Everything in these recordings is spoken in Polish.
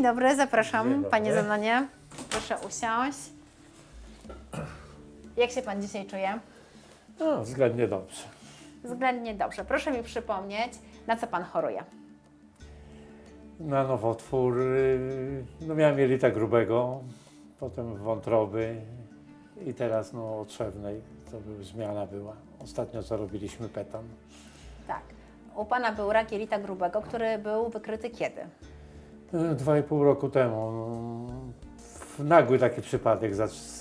Dzień dobry, zapraszam Dzień dobry. Panie Zenonie. Proszę usiąść. Jak się Pan dzisiaj czuje? No, względnie dobrze. Względnie dobrze. Proszę mi przypomnieć, na co Pan choruje. Na nowotwór, y, no miałem jelita grubego, potem wątroby i teraz no trzewnej, to by, zmiana była. Ostatnio co robiliśmy petan. Tak. U Pana był rak jelita grubego, który był wykryty kiedy? Y, Dwa i pół roku temu. No, nagły taki przypadek,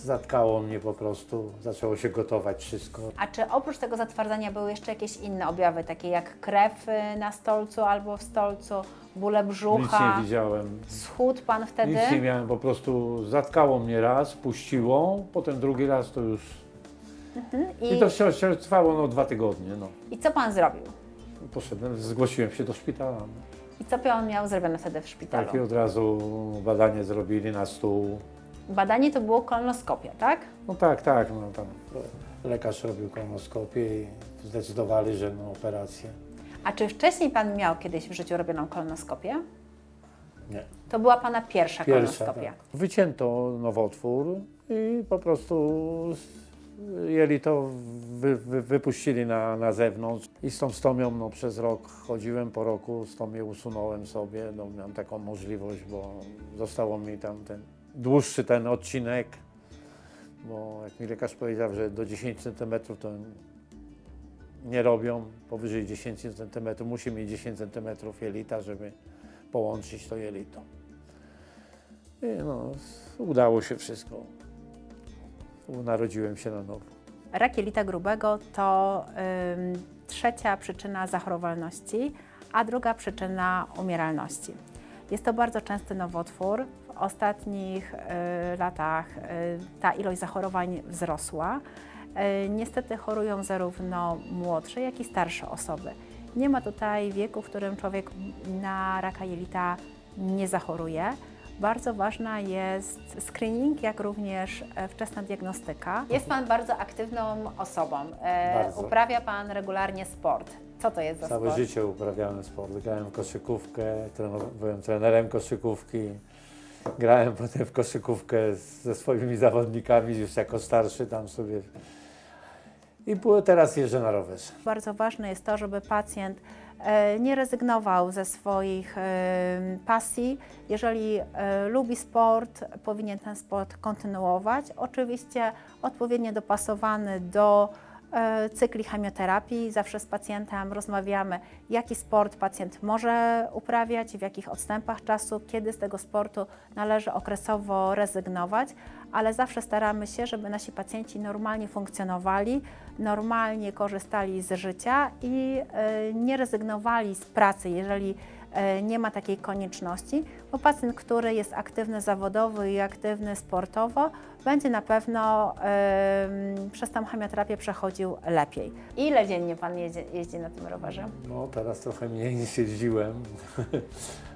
zatkało mnie po prostu, zaczęło się gotować wszystko. A czy oprócz tego zatwardzania były jeszcze jakieś inne objawy, takie jak krew y, na stolcu albo w stolcu, bóle Nic brzucha? nie widziałem. Schód Pan wtedy? Nic nie miałem, po prostu zatkało mnie raz, puściło, potem drugi raz to już... I, I, to się, się trwało no, dwa tygodnie. No. I co Pan zrobił? Poszedłem, zgłosiłem się do szpitala. No. Co Pan miał zrobione wtedy w szpitalu? Tak i od razu badanie zrobili na stół. Badanie to było kolonoskopia, tak? No tak, tak, no tam lekarz robił kolonoskopię i zdecydowali, że no operację. A czy wcześniej Pan miał kiedyś w życiu robioną kolonoskopię? Nie. To była Pana pierwsza, Pierwsza, kolonoskopia. tak. Wycięto nowotwór i po prostu jelito wy, wy, wypuścili na, na zewnątrz. I z tą stomią no, przez rok chodziłem, po roku stomię usunąłem sobie. No, miałem taką możliwość, bo zostało mi tam ten dłuższy ten odcinek, bo jak mi lekarz powiedział, że do 10 cm to nie robią, powyżej 10 cm musi mieć 10 cm jelita, żeby połączyć to jelito. I no, udało się wszystko. Narodziłem się na nowo. Rak jelita grubego to trzecia przyczyna zachorowalności, a druga przyczyna umieralności. Jest to bardzo częsty nowotwór. W ostatnich y, latach y, ta ilość zachorowań wzrosła. Y, niestety chorują zarówno młodsze, jak i starsze osoby. Nie ma tutaj wieku, w którym człowiek na raka jelita nie zachoruje. Bardzo ważna jest screening, jak również e, wczesna diagnostyka. Jest Pan bardzo aktywną osobą. E, Bardzo. Uprawia Pan regularnie sport. Co to jest za Całe sport? życie uprawiałem sport. Grałem w koszykówkę, byłem trenerem koszykówki. Grałem potem w koszykówkę ze swoimi zawodnikami, już jako starszy tam sobie. I było, teraz jeżdżę na rowerze. Bardzo ważne jest to, żeby pacjent nie rezygnował ze swoich e, pasji. Jeżeli e, lubi sport, powinien ten sport kontynuować. Oczywiście odpowiednio dopasowany do e, cykli chemioterapii. Zawsze z pacjentem rozmawiamy, jaki sport pacjent może uprawiać, w jakich odstępach czasu, kiedy z tego sportu należy okresowo rezygnować, ale zawsze staramy się, żeby nasi pacjenci normalnie funkcjonowali, normalnie korzystali z życia i e, nie rezygnowali z pracy, jeżeli e, nie ma takiej konieczności, bo pacjent, który jest aktywny zawodowo i aktywny sportowo, będzie na pewno em, przez tą chemioterapię przechodził lepiej. Ile dziennie Pan jeździ, jeździ na tym rowerze? No teraz trochę mniej niż jeździłem.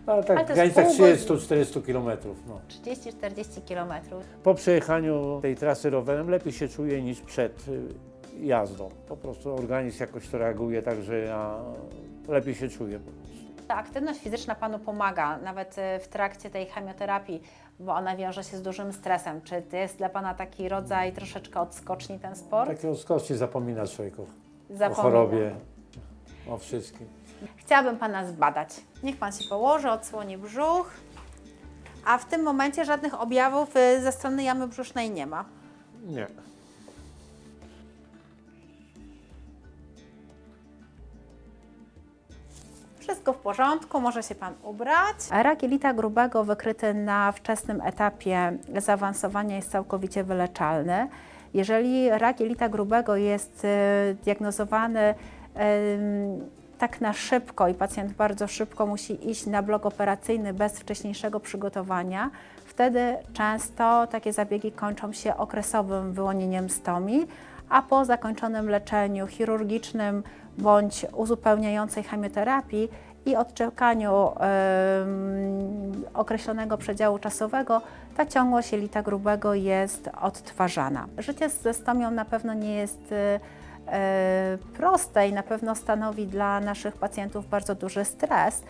Ale tak Ale to w jest granicach pół godziny. 30-40 kilometrów. No. 30-40 kilometrów. Po przejechaniu tej trasy rowerem lepiej się czuję niż przed y, jazdą. Po prostu organizm jakoś to reaguje tak, że ja lepiej się czuję. Ta aktywność fizyczna Panu pomaga, nawet e, w trakcie tej chemioterapii, bo ona wiąże się z dużym stresem. Czy to jest dla Pana taki rodzaj troszeczkę odskoczni ten sport? Takie skocznie zapomina człowiek o, o Zapomina. chorobie, o wszystkim. Chciałabym Pana zbadać. Niech Pan się położy, odsłoni brzuch. A w tym momencie żadnych objawów y, ze strony jamy brzusznej nie ma. Nie. Wszystko w porządku, może się Pan ubrać. Rak jelita grubego wykryty na wczesnym etapie zaawansowania jest całkowicie wyleczalny. Jeżeli rak jelita grubego jest e, diagnozowany tak na szybko i pacjent bardzo szybko musi iść na blok operacyjny bez wcześniejszego przygotowania, wtedy często takie zabiegi kończą się okresowym wyłonieniem stomii, a po zakończonym leczeniu chirurgicznym bądź uzupełniającej chemioterapii i odczekaniu określonego przedziału czasowego, ta ciągłość jelita grubego jest odtwarzana. Życie ze stomią na pewno nie jest e, proste i na pewno stanowi dla naszych pacjentów bardzo duży stres,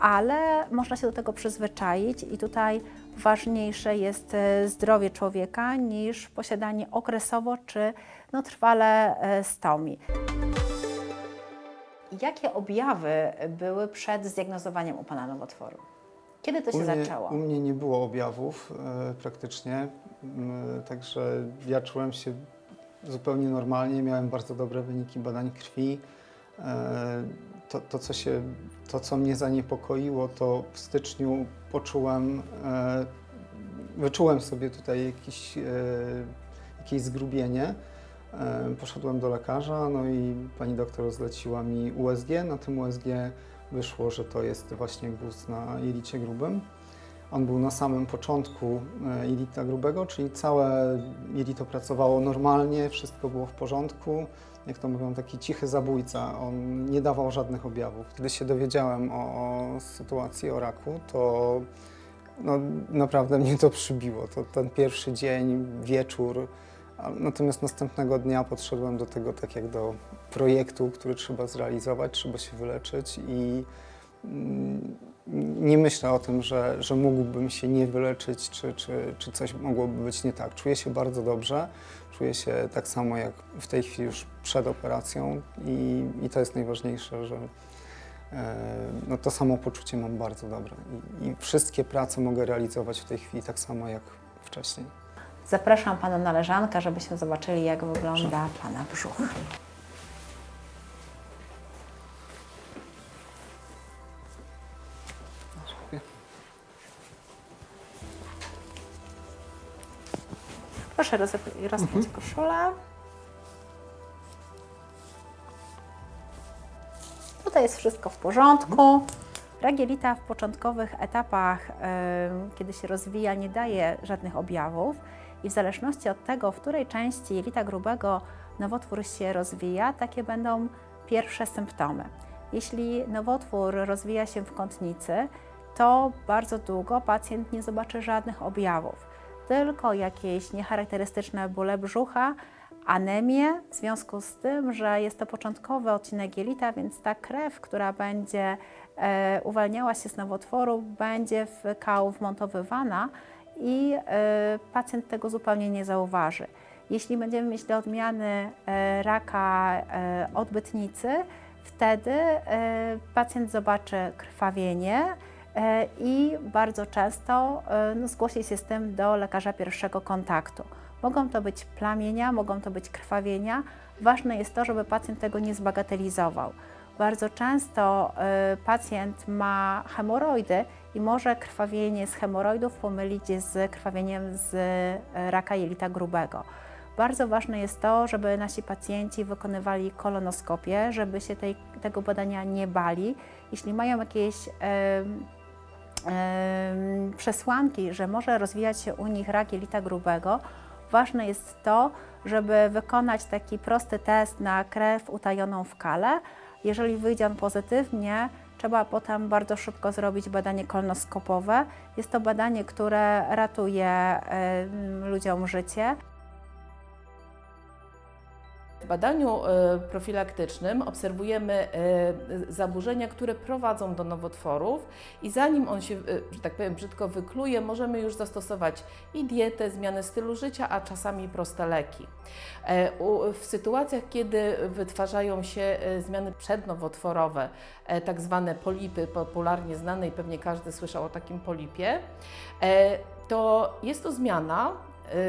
ale można się do tego przyzwyczaić i tutaj ważniejsze jest e, zdrowie człowieka niż posiadanie okresowo czy no, trwale e, stomii. Jakie objawy były przed zdiagnozowaniem u Pana nowotworu? Kiedy to się u mnie, zaczęło? U mnie nie było objawów e, praktycznie, m, także ja czułem się zupełnie normalnie, miałem bardzo dobre wyniki badań krwi. E, to, to, co się, to, co mnie zaniepokoiło, to w styczniu poczułem, e, wyczułem sobie tutaj jakiś, e, jakieś zgrubienie. Poszedłem do lekarza, no i pani doktor zleciła mi USG. Na tym USG wyszło, że to jest właśnie guz na jelicie grubym. On był na samym początku e, jelita grubego, czyli całe jelito pracowało normalnie, wszystko było w porządku. Jak to mówią, taki cichy zabójca. On nie dawał żadnych objawów. Kiedy się dowiedziałem o sytuacji, o raku, to no, naprawdę mnie to przybiło. To ten pierwszy dzień, wieczór. Natomiast następnego dnia podszedłem do tego tak jak do projektu, który trzeba zrealizować, trzeba się wyleczyć i mm, nie myślę o tym, że, że mógłbym się nie wyleczyć, czy, czy, czy coś mogłoby być nie tak. Czuję się bardzo dobrze, czuję się tak samo jak w tej chwili już przed operacją i, i to jest najważniejsze, że e, no to samopoczucie mam bardzo dobre I, i wszystkie prace mogę realizować w tej chwili tak samo jak wcześniej. Zapraszam Pana na leżankę, żebyśmy zobaczyli, jak wygląda Pana brzuch. Proszę roz- rozpiąć koszulę. Tutaj jest wszystko w porządku. Ragielita w początkowych etapach, em, kiedy się rozwija, nie daje żadnych objawów i w zależności od tego, w której części jelita grubego nowotwór się rozwija, takie będą pierwsze symptomy. Jeśli nowotwór rozwija się w kątnicy, to bardzo długo pacjent nie zobaczy żadnych objawów, tylko jakieś niecharakterystyczne bóle brzucha, anemię, w związku z tym, że jest to początkowy odcinek jelita, więc ta krew, która będzie e, uwalniała się z nowotworu, będzie w kał wmontowywana i e, pacjent tego zupełnie nie zauważy. Jeśli będziemy mieć do odmiany e, raka e, odbytnicy, wtedy pacjent zobaczy krwawienie i bardzo często no, zgłosi się z tym do lekarza pierwszego kontaktu. Mogą to być plamienia, mogą to być krwawienia. Ważne jest to, żeby pacjent tego nie zbagatelizował. Bardzo często y, pacjent ma hemoroidy i może krwawienie z hemoroidów pomylić z krwawieniem z y, raka jelita grubego. Bardzo ważne jest to, żeby nasi pacjenci wykonywali kolonoskopię, żeby się tej, tego badania nie bali. Jeśli mają jakieś em, przesłanki, że może rozwijać się u nich rak jelita grubego, ważne jest to, żeby wykonać taki prosty test na krew utajoną w kale. Jeżeli wyjdzie on pozytywnie, trzeba potem bardzo szybko zrobić badanie kolonoskopowe. Jest to badanie, które ratuje ludziom życie. W badaniu e, profilaktycznym obserwujemy e, zaburzenia, które prowadzą do nowotworów i zanim on się, e, że tak powiem, brzydko wykluje, możemy już zastosować i dietę, zmianę stylu życia, a czasami proste leki. W sytuacjach, kiedy wytwarzają się zmiany przednowotworowe, tak zwane polipy, popularnie znane i pewnie każdy słyszał o takim polipie, to jest to zmiana,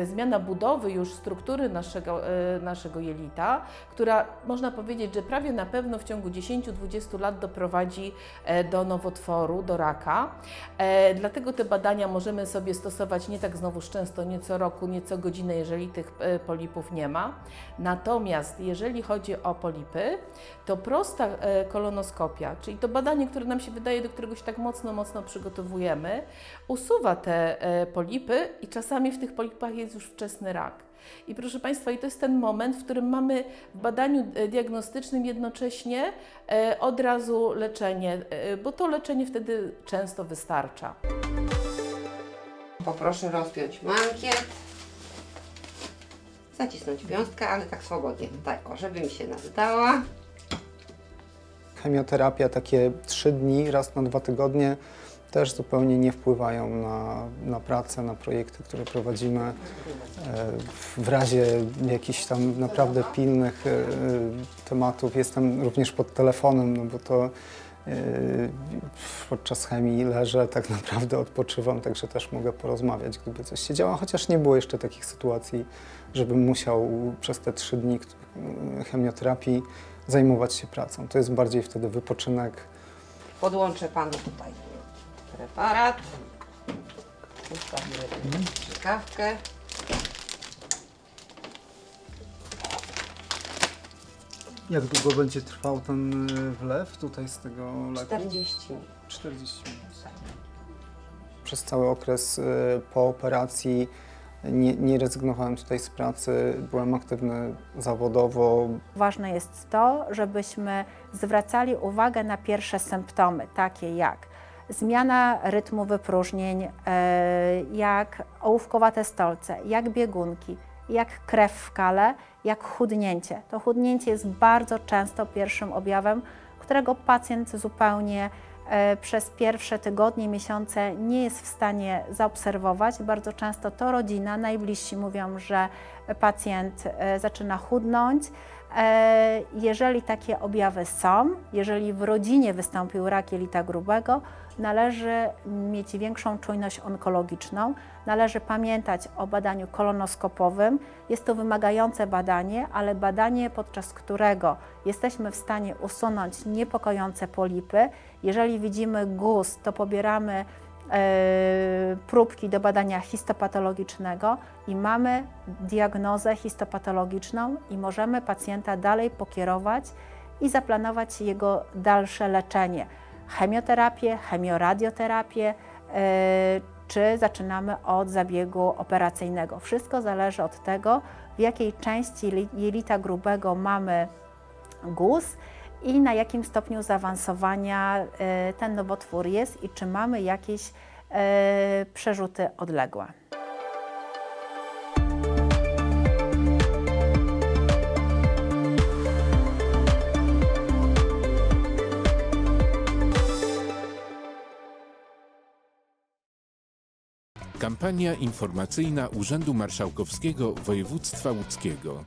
zmiana budowy już struktury naszego, e, naszego jelita, która można powiedzieć, że prawie na pewno w ciągu 10-20 lat doprowadzi e, do nowotworu, do raka. E, Dlatego te badania możemy sobie stosować nie tak znowuż często, nie co roku, nie co godzinę, jeżeli tych e, polipów nie ma. Natomiast jeżeli chodzi o polipy, to prosta kolonoskopia, czyli to badanie, które nam się wydaje, do którego się tak mocno, mocno przygotowujemy, usuwa te polipy i czasami w tych polipach jest już wczesny rak. I proszę Państwa, i to jest ten moment, w którym mamy w badaniu e, diagnostycznym jednocześnie e, od razu leczenie, e, bo to leczenie wtedy często wystarcza. Poproszę rozpiąć mankiet. Zacisnąć wiązkę, ale tak swobodnie o, żeby mi się naddała. chemioterapia, takie trzy dni, raz na dwa tygodnie, też zupełnie nie wpływają na, na pracę, na projekty, które prowadzimy. E, W razie jakichś tam naprawdę pilnych e, tematów jestem również pod telefonem, no bo to e, podczas chemii leżę, tak naprawdę odpoczywam, także też mogę porozmawiać, gdyby coś się działo, chociaż nie było jeszcze takich sytuacji, żebym musiał przez te trzy dni chemioterapii zajmować się pracą. To jest bardziej wtedy wypoczynek, Podłączę panu tutaj preparat. Ustawimy strzykawkę. Jak długo będzie trwał ten y, wlew tutaj z tego leku? 40 minut. 40 minut. Przez cały okres y, po operacji nie, nie rezygnowałem tutaj z pracy, byłem aktywny zawodowo. Ważne jest to, żebyśmy zwracali uwagę na pierwsze symptomy, takie jak zmiana rytmu wypróżnień, e, jak ołówkowate stolce, jak biegunki, jak krew w kale, jak chudnięcie. To chudnięcie jest bardzo często pierwszym objawem, którego pacjent zupełnie e, przez pierwsze tygodnie, miesiące nie jest w stanie zaobserwować. Bardzo często to rodzina, najbliżsi mówią, że pacjent e, zaczyna chudnąć. E, Jeżeli takie objawy są, jeżeli w rodzinie wystąpił rak jelita grubego, należy mieć większą czujność onkologiczną, należy pamiętać o badaniu kolonoskopowym. Jest to wymagające badanie, ale badanie, podczas którego jesteśmy w stanie usunąć niepokojące polipy. Jeżeli widzimy guz, to pobieramy próbki do badania histopatologicznego i mamy diagnozę histopatologiczną i możemy pacjenta dalej pokierować i zaplanować jego dalsze leczenie. Chemioterapię, chemioradioterapię, e, czy zaczynamy od zabiegu operacyjnego. Wszystko zależy od tego, w jakiej części jeli- jelita grubego mamy guz i na jakim stopniu zaawansowania e, ten nowotwór jest i czy mamy jakieś e, przerzuty odległe. Kampania informacyjna Urzędu Marszałkowskiego Województwa Łódzkiego.